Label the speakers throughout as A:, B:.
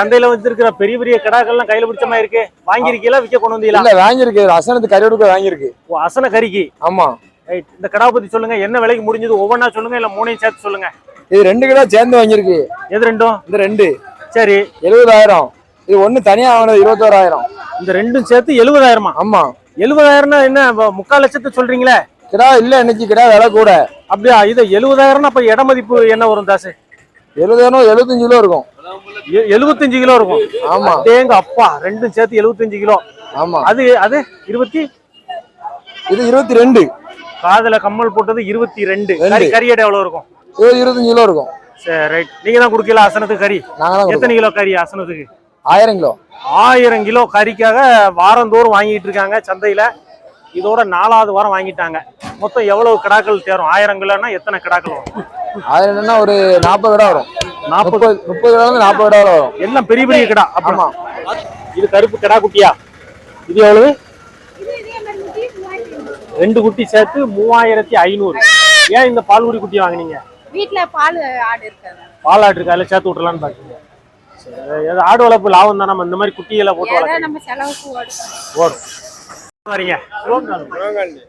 A: சந்தையில வச்சிருக்கிற பெரிய பெரிய கிடாக்கள்லாம் கையில பிடிச்ச மாதிரி இருக்கு. வாங்கிருக்கீங்களா விற்க கொண்டு வந்தீங்களா?
B: இல்ல வாங்கியிருக்கு. அசனத்து கறி கொடுக்க வாங்கியிருக்கு.
A: ஓ, அசன கறிக்கு?
B: ஆமா.
A: ரைட் இந்த கடா பத்தி சொல்லுங்க. என்ன விலைக்கு முடிஞ்சது? ஒவ்வொன்றா சொல்லுங்க இல்ல மூணையும் சேர்த்து சொல்லுங்க.
B: இது ரெண்டு கிலோ சேர்ந்து வாங்கியிருக்கு.
A: எது ரெண்டும்?
B: இந்த ரெண்டு.
A: சரி.
B: எழுபதாயிரம். இது ஒண்ணு தனியா வாங்கினது இருபத்தோராயிரம்.
A: இந்த ரெண்டும் சேர்த்து எழுபதாயிரமா?
B: ஆமா.
A: எழுபதாயிரம்னா என்ன முக்கால் லட்சத்து சொல்றீங்களே?
B: கிடா இல்ல இன்னைக்கு கிடா விலை கூட.
A: அப்படியா? இது எழுபதாயிரம்னா அப்ப இட மதிப்பு என்ன வரும் தாசு?
B: எழுபதாயிரம் எழுபத்தஞ்சு கிலோ இருக்கும்.
A: எழுபத்தஞ்சு கிலோ இருக்கும்.
B: ஆமா.
A: தேங்க அப்பா ரெண்டும் சேர்த்து எழுபத்தஞ்சு கிலோ.
B: ஆமா.
A: அது அது இருபத்தி?
B: இது இருபத்தி ரெண்டு
A: காதுல கம்மல் போட்டது இருபத்தி ரெண்டு. கறி கறி எடை எவ்வளவு இருக்கும்
B: இருபத்தஞ்சு கிலோ இருக்கும்.
A: சரி ரைட் நீங்க தான் குடுக்கல அசனத்துக்கு கறி. எத்தனை கிலோ கறி அசனத்துக்கு
B: ஆயிரம் கிலோ.
A: ஆயிரம் கிலோ கறிக்காக வாரந்தோறும் வாங்கிட்டு இருக்காங்க சந்தையில. இதோட நாலாவது வாரம் வாங்கிட்டாங்க. மொத்தம் எவ்வளவு கிடாக்கள் தேரும்? ஆயிரம் கிலோன்னா எத்தனை கிடாக்கள் வரும்?
B: ஆயிரம் என்னன்னா ஒரு நாற்பது கிடா வரும்.
A: நாற்பது
B: முப்பது முப்பது கிலோ இருந்து நாற்பது கிடா வரும்.
A: எல்லாம் பெரிய பெரிய கிடா.
B: ஆமா.
A: இது கருப்பு கிடா குட்டியா? இது எவ்வளவு? ரெண்டு குட்டி சேர்த்து மூவாயிரத்தி ஐநூறு. ஏன் இந்த பால்குடி குட்டி வாங்குனீங்க?
C: வீட்ல பால் ஆடு இருக்காது.
A: பாலாட்டு இருக்கு? அதில் சேர்த்து விட்டுலான்னு பாக்கீங்க ஆடு வளர்ப்பு லாபம் தான் நம்ம இந்த மாதிரி குட்டிகளை போட்டு
C: ஏதோ
A: வளர்க்க
C: நம்ம செலவுக்கு ஓடும்.
A: ஓடும். வரீங்க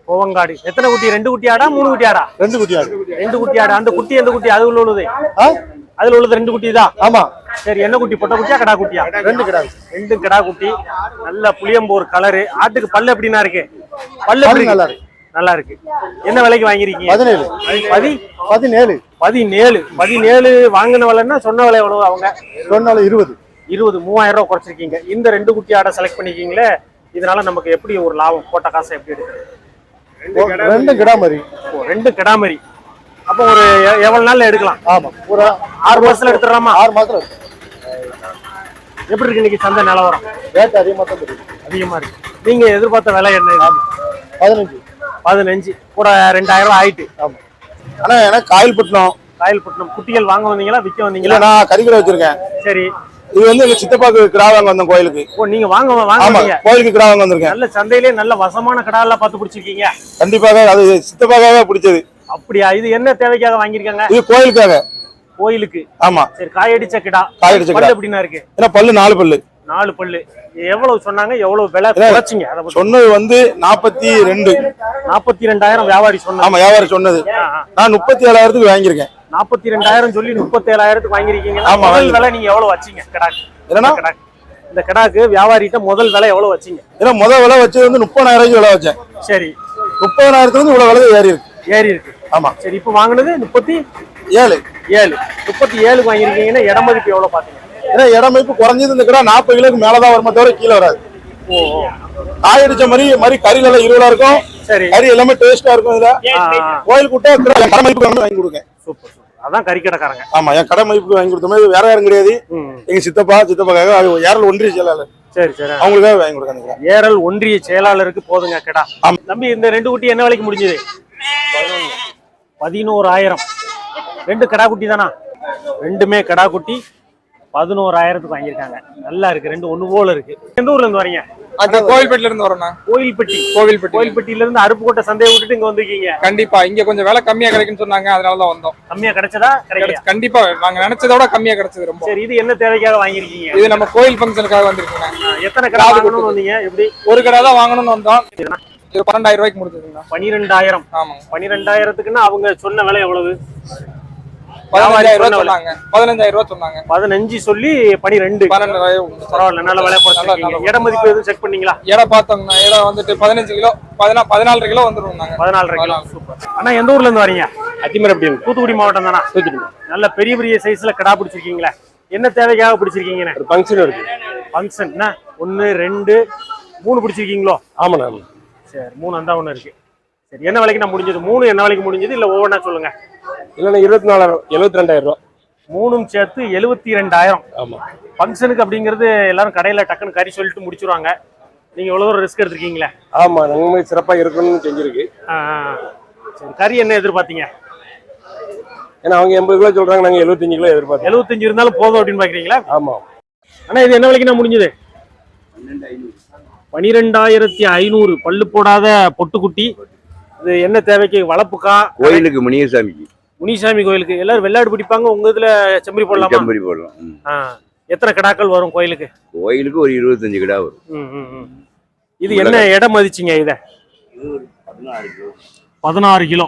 A: கோவங்காடு எத்தனை குட்டி? ரெண்டு குட்டி ஆடா மூணு குட்டி ஆடா
B: ரெண்டு குட்டி ஆடு
A: ரெண்டு குட்டி ஆடு அந்த குட்டி எந்த குட்டி? அதுல உள்ளது. அதுல உள்ளது ரெண்டு குட்டி தான்.
B: ஆமா.
A: சரி என்ன குட்டி? பொட்டை குட்டியா கடா குட்டியா?
B: ரெண்டு கிடா
A: ரெண்டு கடா குட்டி. நல்ல புளியம்போர் கலரு ஆட்டுக்கு பல்லு எப்படின்னா இருக்கு? பல்லு எப்படி
B: நல்லா
A: இருக்கு. நல்லா இருக்கு. என்ன விலைக்கு வாங்கிருக்கீங்க
B: பதினேழு.
A: பதி?
B: பதினேழு.
A: பதினேழு. பதினேழு வாங்கின விலைன்னா சொன்ன விலை எவ்வளவு அவங்க?
B: சொன்னாலும் இருபது.
A: இருபது. மூவாயிரம் ரூபாய் குறைச்சிருக்கீங்க. இந்த ரெண்டு குட்டி ஆடை செலக்ட் பண்ணிருக்கீங்களே இதனால நமக்கு எப்படி ஒரு லாபம்? போட்ட காசை எப்படி எடுக்கிறது?
B: ரெண்டு கிடா மாதிரி
A: ஓ, ரெண்டு கிடாமரி. அப்போ ஒரு எவ்வளவு நாள்ல எடுக்கலாம்?
B: ஆமா ஒரு
A: ஆறு மாசத்துல எடுத்துடலாமா?
B: ஆறு மாசத்துல
A: எப்படி இருக்கு இன்னைக்கு சந்தை நிலவரம்?
B: ரேட் அதிகமா தான் தெரியும்
A: அதிகமா இருக்கு. நீங்க எதிர்பார்த்த விலை என்ன?
B: பதினஞ்சு.
A: பதினஞ்சு. கூட ரெண்டாயிரம் ரூபாய் ஆயிட்டு.
B: ஆமா. ஆனா எனக்கு காயில் பட்டணும்
A: காயல்பட்டினம் குட்டிகள் வாங்க வந்தீங்களா? விற்க வந்தீங்களா?
B: நான் கறிக்கடை வச்சிருக்கேன்.
A: சரி.
B: இது வந்து எங்க சித்தப்பாக்கு கிடா வாங்க வந்தேன் கோயிலுக்கு.
A: ஓ நீங்க வாங்க வாங்க
B: ஆமா
A: வந்தீங்க.
B: கோயிலுக்கு கிடா வாங்க வந்திருக்கேன்.
A: நல்ல சந்தையிலே நல்ல வசமான கடாலாம் பார்த்து பிடிச்சிருக்கீங்க.
B: கண்டிப்பாக அது சித்தப்பாக்காக பிடிச்சது.
A: அப்படியா? இது என்ன தேவைக்காக வாங்கியிருக்காங்க?
B: இது கோயிலுக்காக.
A: கோயிலுக்கு?
B: ஆமா.
A: சரி காயடிச்ச கிடா.
B: காயடிச்ச கிடா.
A: பல்லு எப்படின்னா இருக்கு?
B: ஏன்னா பல்லு நாலு பல்லு.
A: நாலு பல்லு. எவ்வளவு சொன்னாங்க? எவ்வளவு விலை. குறைச்சிங்க? அதை பத்தி.
B: சொன்னது வந்து நாற்பத்தி ரெண்டு.
A: நாற்பத்தி ரெண்டாயிரம் வியாபாரி சொன்னாங்க.
B: ஆமா வியாபாரம் சொன்னது. நான் முப்பத்தி ஏழாயிரத்துக்கு வாங்கியிருக்கேன்.
A: நாற்பத்தி ரெண்டாயிரம் சொல்லி முப்பத்தி ஏழாயிரத்துக்கு வாங்கிருக்கீங்கன்னா
B: ஆமா,
A: முதல் விலை நீங்க எவ்வளவு வச்சீங்க? கிடாக்கு
B: என்னன்னா?
A: இந்த கிடாக்கு. இந்த கிடாக்கு வியாபாரிகிட்ட முதல் விலை எவ்வளவு வச்சீங்க?
B: ஏன்னா முத விலை வச்சது வந்து முப்பதாயிரம் விலை வச்சேன்.
A: சரி.
B: முப்பதாயிரத்துல இருந்து இவ்வளவு விலை ஏறி இருக்கு.
A: ஏறி இருக்கு.
B: ஆமா.
A: சரி இப்போ வாங்கினது முப்பத்தி
B: ஏழு.
A: ஏழு. முப்பத்தி ஏழுக்கு வாங்கிருக்கீங்கன்னா இட மதிப்பு எவ்வளவு பாத்தீங்க?
B: ஏன்னா இடமைப்பு குறைஞ்சது இந்த கிடா நாற்பது கிலோக்கு மேலதான் வருமே தவிர கீழே வராது.
A: ஓ.
B: காய் அடிச்ச மாதிரி மாதிரி கறி நல்லா இருவலா இருக்கும்.
A: சரி.
B: கறி எல்லாமே டேஸ்டா இருக்கும் இதுல. கோயில் கூட்ட என் கடை மதிப்புக்கு வந்து வாங்கி
A: சூப்பர் சூப்பர். அதான் கறிக்கடைக்காரங்க
B: ஆமா என் கடை மதிப்புக்கு வாங்கி கொடுத்த மாதிரி வேற யாரும் கிடையாது. எங்க சித்தப்பா சித்தப்பாக்காக ஏரல் ஒன்றிய செயலாளர்.
A: சரி சரி.
B: அவங்களுக்காக வாங்கி கொடுக்காங்க
A: ஏரல் ஒன்றிய செயலாளருக்கு போதுங்க கிடா. தம்பி இந்த ரெண்டு குட்டி என்ன விலைக்கு முடிஞ்சது? பதினோராயிரம். ரெண்டு கடா குட்டி தானா? ரெண்டுமே கடா குட்டி பதினோராயிரத்துக்கு வாங்கியிருக்காங்க. நல்லா இருக்கு ரெண்டு ஒண்ணு போல இருக்கு. எந்த ஊர்ல இருந்து வரீங்க?
D: அந்த கோவில்பேட்டில இருந்து வரோம்ண்ணா
A: கோயில்பட்டி
D: கோவில்பட்டி.
A: கோயில்பட்டியில இருந்து அருப்புக்கோட்டை சந்தையை விட்டுட்டு இங்க வந்திருக்கீங்க.
D: கண்டிப்பா. இங்க கொஞ்சம் விலை கம்மியா கிடைக்கும்னு சொன்னாங்க அதனால தான் வந்தோம்.
A: கம்மியா கிடைச்சதா?
D: கண்டிப்பா. நாங்க நினைச்சதை விட கம்மியா கிடைச்சது ரொம்ப.
A: சரி இது என்ன தேவைக்காக வாங்கியிருக்கீங்க?
D: இது நம்ம கோயில் ஃபங்க்ஷனுக்காக வந்திருக்குங்க.
A: எத்தனை கடை வாங்கணும்னு வந்தீங்க? எப்படி?
D: ஒரு கடை தான் வாங்கணும்னு வந்தோம். இது பன்னெண்டாயிரம் ரூபாய்க்கு முடிஞ்சதுங்கண்ணா
A: பனிரெண்டாயிரம்
D: ஆமாங்க.
A: பனிரெண்டாயிரத்துக்குன்னா அவங்க சொன்ன விலை எவ்வளவு?
D: பதினஞ்சாயிரம் ரூபாய் சொன்னாங்க. பதினஞ்சாயிரம் ரூபாய் சொன்னாங்க.
A: பதினஞ்சு சொல்லி பனிரெண்டு
D: பன்னெண்டாயிரம்
A: பரவாயில்ல நல்ல விலை குறைச்சிருக்கீங்க. இட மதிப்பு எதுவும் செக் பண்ணீங்களா?
D: இடம் பார்த்தோம்னா இடம் வந்துட்டு பதினஞ்சு கிலோ பதினா பதினாலு கிலோ வந்துடும் நாங்க.
A: பதினாலரை கிலோ. சூப்பர். அண்ணா எந்த ஊர்ல இருந்து வரீங்க? அத்திமரப்பட்டி தூத்துக்குடி மாவட்டம் தானா? தூத்துக்குடி. நல்ல பெரிய பெரிய சைஸ்ல கடா பிடிச்சிருக்கீங்களே. என்ன தேவைக்காக பிடிச்சிருக்கீங்கண்ணே
E: ஒரு ஃபங்க்ஷன் இருக்கு.
A: ஃபங்க்ஷன் என்ன ஒன்னு ரெண்டு மூணு பிடிச்சிருக்கீங்களோ?
E: ஆமாண்ணா
A: சரி மூணு அந்த ஒன்று இருக்கு. சரி என்ன விலைக்கு நான் முடிஞ்சது? மூணு என்ன விலைக்கு முடிஞ்சது? இல்ல ஒவ்வொன்றா சொல்லுங்க.
E: இல்லைண்ணா இருபத்தி நாலாயிரம் எழுபத்தி ரெண்டாயிரம் ரூபா.
A: மூணும் சேர்த்து எழுபத்தி ரெண்டாயிரம்
E: ஆமா.
A: ஃபங்க்ஷனுக்கு அப்படிங்கிறது எல்லாரும் கடையில டக்குன்னு கறி சொல்லிட்டு முடிச்சிருவாங்க. நீங்க எவ்வளவு தூரம் ரிஸ்க் எடுத்திருக்கீங்களே?
E: ஆமா நம்ம சிறப்பா இருக்கணும்னு செஞ்சிருக்கு.
A: சரி கறி என்ன எதிர்பார்த்தீங்க?
E: ஏன்னா அவங்க எண்பது கிலோ சொல்றாங்க நாங்க எழுபத்தஞ்சு கிலோ எதிர்பார்த்தோம்.
A: எழுபத்தஞ்சு இருந்தாலும் போதும் அப்படின்னு பாக்குறீங்களா?
E: ஆமா.
A: அண்ணா இது என்ன விலைக்கு நான் முடிஞ்சது? பனிரெண்டாயிரத்தி ஐநூறு. பல்லு போடாத பொட்டுக்குட்டி. இது என்ன தேவைக்கு? வளர்ப்புக்கா
F: கோயிலுக்கு முனியசாமிக்கு.
A: முனிசாமி கோயிலுக்கு. எல்லாரும் வெள்ளாடு பிடிப்பாங்க. உங்க இதுல செம்பரி போடலாமா?
F: செம்பரி போடலாம்.
A: எத்தனை கிடாக்கள் வரும் கோயிலுக்கு?
F: கோயிலுக்கு ஒரு இருபத்தஞ்சு கிடா வரும்.
A: இது என்ன இடம் மதிச்சிங்க இத? பதினாறு கிலோ.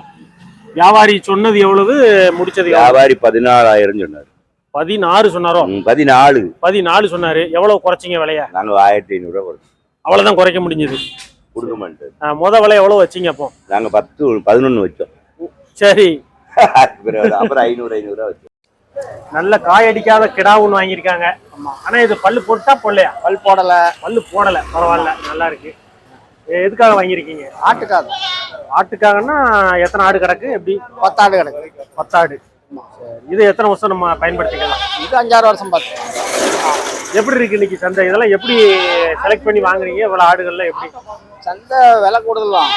A: வியாபாரி சொன்னது எவ்வளவு? முடிச்சது?
F: வியாபாரி பதினாலாயிரம் சொன்னார்.
A: பதினாறு சொன்னாரோ?
F: பதினாலு.
A: பதினாலு சொன்னாரு. எவ்வளவு குறைச்சிங்க விலைய?
F: நாங்க ஆயிரத்தி ஐநூறுரூவா கொடுத்தோம்
A: அவ்வளவுதான் குறைக்க முடிஞ்சது.
F: கொடுக்க மாட்டோம்
A: ஆ, முத விலை எவ்வளவு வச்சீங்க அப்போ?
F: நாங்க பத்து பதினொன்னு வச்சோம்.
A: சரி.
F: அப்புறம் அப்புறம் ஐநூறு ஐநூறுரூவா வச்சோம்
A: நல்ல காயடிக்காத கிடா ஒண்ணு வாங்கியிருக்காங்க. ஆனா இது பல்லு போட்டா பொல்லையா
G: பல் போடல.
A: பல்லு போடல. பரவாயில்ல. நல்லா இருக்கு. எதுக்காக வாங்கியிருக்கீங்க?
G: ஆட்டுக்காது
A: ஆட்டுக்காகன்னா எத்தனை ஆடு கிடக்கு? எப்படி?
G: பத்தாடு கிடக்கு.
A: பத்தாடு. இது எத்தனை வருஷம் நம்ம பயன்படுத்திக்கலாம்?
G: இது அஞ்சாறு வருஷம் பார்த்து.
A: எப்படி இருக்கு இன்னைக்கு சந்தை? இதெல்லாம் எப்படி செலக்ட் பண்ணி வாங்குறீங்க? இவ்வளவு ஆடுகள்லாம் எப்படி?
G: சந்தை விலை கூடுதல் தான்.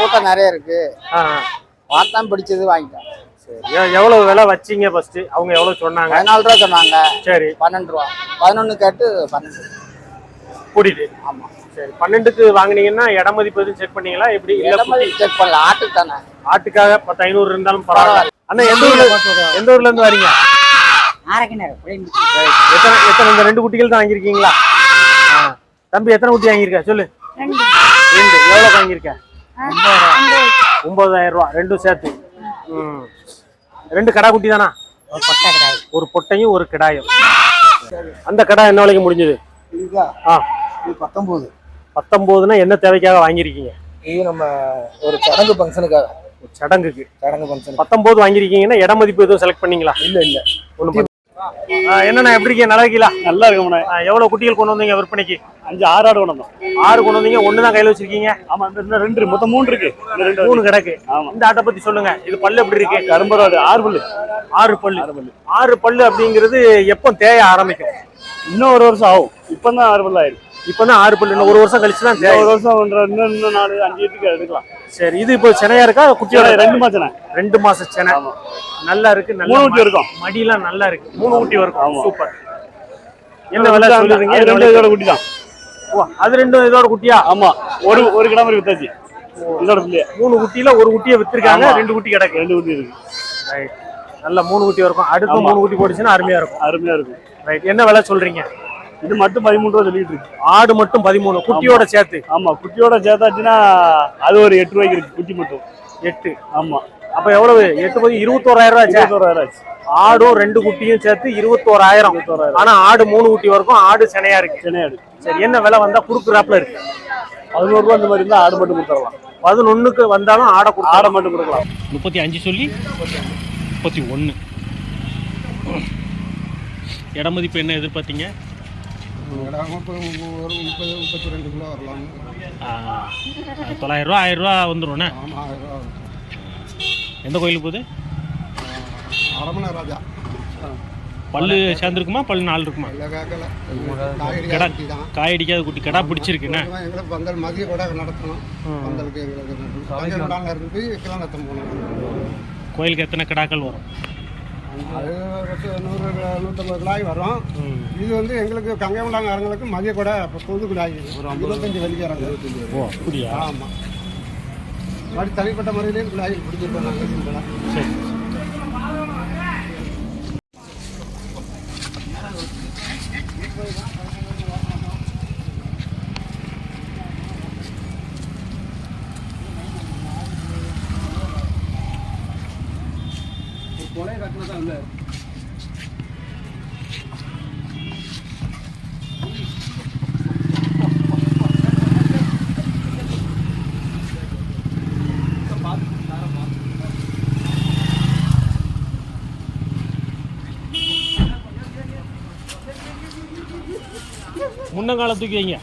G: கூட்டம் நிறைய இருக்கு.
A: ஆ,
G: பார்த்தா பிடிச்சது வாங்கிட்டேன்
A: சரி. எவ்வளவு விலை வச்சீங்க ஃபர்ஸ்ட் அவங்க எவ்வளவு சொன்னாங்க?
G: பதினாலு ரூபா சொன்னாங்க.
A: சரி.
G: பன்னெண்டு ரூபா. பதினொன்று கேட்டு பன்னெண்டு.
A: கூட்டிட்டு.
G: ஆமா.
A: சரி. பன்னெண்டுக்கு வாங்குனீங்கன்னா இட மதிப்பு எதுவும் செக் பண்ணீங்களா? எப்படி? இல்ல
G: இடமதி செக் பண்ணல. ஆட்டுக்கு தானே.
A: ஆட்டுக்காக பத்து ஐநூறு இருந்தாலும் பரவாயில்ல. அண்ணா எந்த ஊர்ல எந்த ஊர்ல இருந்து வரீங்க. எத்தனை எத்தனை இந்த ரெண்டு குட்டிகள் தான் வாங்கியிருக்கீங்களா? ஆ. தம்பி எத்தனை குட்டி வாங்கியிருக்க? சொல்லு.
C: ரெண்டு.
A: ரெண்டு. எவ்வளவு வாங்கியிருக்க? ஒன்பதாயிரம் ரூபா ரெண்டும் சேர்த்து. ம். ரெண்டு கடா குட்டி தானா?
C: கொட்டை கிடாய்.
A: ஒரு பொட்டையும் ஒரு கிடாயும். அந்த கடா என்ன விலைக்கு முடிஞ்சது? ஆ.
G: பத்தொம்போது.
A: பத்தொன்பதுனா என்ன தேவைக்காக வாங்கியிருக்கீங்க?
G: இது நம்ம ஒரு சடங்கு ஃபங்க்ஷனுக்காக
A: சடங்குக்கு.
G: சடங்கு ஃபங்க்ஷன்
A: பத்தொன்பது வாங்கியிருக்கீங்கன்னா இட மதிப்பு எதுவும் செலக்ட் பண்ணீங்களா?
G: இல்ல இல்ல.
A: ஒண்ணு என்னண்ணா எப்படி இருக்கீங்க? நல்லா இருக்கீங்களா?
H: நல்லா இருக்கும்ண்ணே
A: எவ்வளவு குட்டிகள் கொண்டு வந்தீங்க விற்பனைக்கு?
H: அஞ்சு ஆறு ஆடு கொண்டு வந்தோம்.
A: ஆறு கொண்டு வந்தீங்க ஒண்ணு தான் கையில வச்சிருக்கீங்க?
H: ஆமா இந்த இன்னும் ரெண்டு. மொத்தம் மூணு இருக்கு. ரெண்டு
A: மூணு கிடக்கு.
H: ஆமா.
A: இந்த ஆட்டை பத்தி சொல்லுங்க. இது பல்லு எப்படி இருக்கு?
H: கரும்பு ஆடு ஆறு பல்லு.
A: ஆறு பல்லு. ஆறு பல்லு. அப்படிங்கிறது எப்போ தேய ஆரம்பிக்கும்?
H: இன்னும் ஒரு வருஷம் ஆகும். இப்பதான் ஆறு பல்லு ஆயிருக்கு.
A: இப்பதான் ஆறு பல்லு ஒரு வருஷம் கழிச்சு தான்
H: ஒரு வருஷம் ஒன்றரை இன்னும் இன்னும் நாலு அஞ்சு இதுக்கு எடுக்கலாம்
A: சரி இது இப்போ சென்னையா இருக்கா? குட்டியோட
H: ரெண்டு மாசம்
A: ரெண்டு மாசம் சென்னை. நல்லா இருக்கு நல்ல
H: மூணு குட்டி
A: மடி-
H: இருக்கும்.
A: மடியெல்லாம் நல்லா இருக்கு. மூணு குட்டி வரும்
H: ஆமா.
A: சூப்பர். என்ன விலை சொல்லுறீங்க?
H: ரெண்டு இதோட குட்டி தான்
A: ஓ, அது ரெண்டும் இதோட குட்டியா?
H: ஆமா. ஒரு ஒரு கிடாமரி வித்தாச்சு. இதோட பிள்ளைய
A: மூணு குட்டியில ஒரு குட்டியை வித்திருக்காங்க. ரெண்டு குட்டி கிடக்கு.
H: ரெண்டு குட்டி இருக்கு.
A: ரைட் நல்ல மூணு குட்டி இருக்கும். அடுத்து. மூணு குட்டி போட்டுச்சுன்னா அருமையா இருக்கும்.
H: அருமையா இருக்கும்.
A: ரைட் என்ன விலை சொல்றீங்க?
H: இது மட்டும் பதிமூணு ரூபா சொல்லிட்டு இருக்கு.
A: ஆடு மட்டும் பதிமூணு குட்டியோட சேர்த்து.
H: ஆமா குட்டியோட சேர்த்தாச்சுன்னா அது ஒரு எட்டு ரூபாய்க்கு இருக்கு குட்டி மட்டும்.
A: எட்டு.
H: ஆமா.
A: அப்ப எவ்வளவு? எட்டு பதி இருபத்தோராயிரம் ரூபாய்?
H: இருபத்தோராயிரம் ஆச்சு.
A: ஆடும் ரெண்டு குட்டியும் சேர்த்து இருபத்தோராயிரம். ஆனா ஆடு மூணு குட்டி வரைக்கும் ஆடு செனையா இருக்கு.
H: சென்னையாடு
A: சரி என்ன விலை வந்தா குடுக்குறாப்புல இருக்கு.
H: பதினோரு ரூபா இந்த மாதிரி இருந்தா ஆடு மட்டும் கொடுத்துடலாம்.
A: பதினொன்னுக்கு வந்தாலும் ஆடை கொடுத்து
H: ஆடை மட்டும் கொடுக்கலாம்.
A: முப்பத்தி அஞ்சு சொல்லி முப்பத்தி ஒன்று இட மதிப்பு என்ன எதிர்பார்த்தீங்க?
B: ஒரு முப்பது முப்பத்தி ரெண்டு கிலோ வரலாம்
A: தொள்ளாயிரம் ரூபா ஆயிரம் ரூபா வந்துடும்ண்ணே எந்த கோயிலுக்கு போகுது?
B: அரமண ராஜா
A: பல்லு சேர்ந்துருக்குமா? பல்லு நாலு இருக்குமா
B: இல்லை கேட்கல
A: கடா காய் அடிக்காத குட்டி. கடா பிடிச்சிருக்குண்ணே.
B: எங்களுக்கு பந்தல் மதிய கூட நடத்தணும். பந்தலுக்கு எங்களுக்கு பந்தல் விடாமல் இருந்து கிளநத்தம் போகணும்
A: கோயிலுக்கு எத்தனை கிடாக்கள் வரும்?
B: அது நூறு நூற்றம்பது கிடாய் வரும். இது வந்து எங்களுக்கு கங்கைமலாங்காரங்களுக்கு மதிய கூட புது ஒரு இருபத்தஞ்சு வெளிக்காரங்க
A: ஓ அப்படியா?
B: ஆமாம் மறுபடி தனிப்பட்ட முறையிலேயும் கிடாய் பிடிச்சிருக்கோம் நாங்கள்
A: சரி. முன்னங்கால தூக்கி வைங்க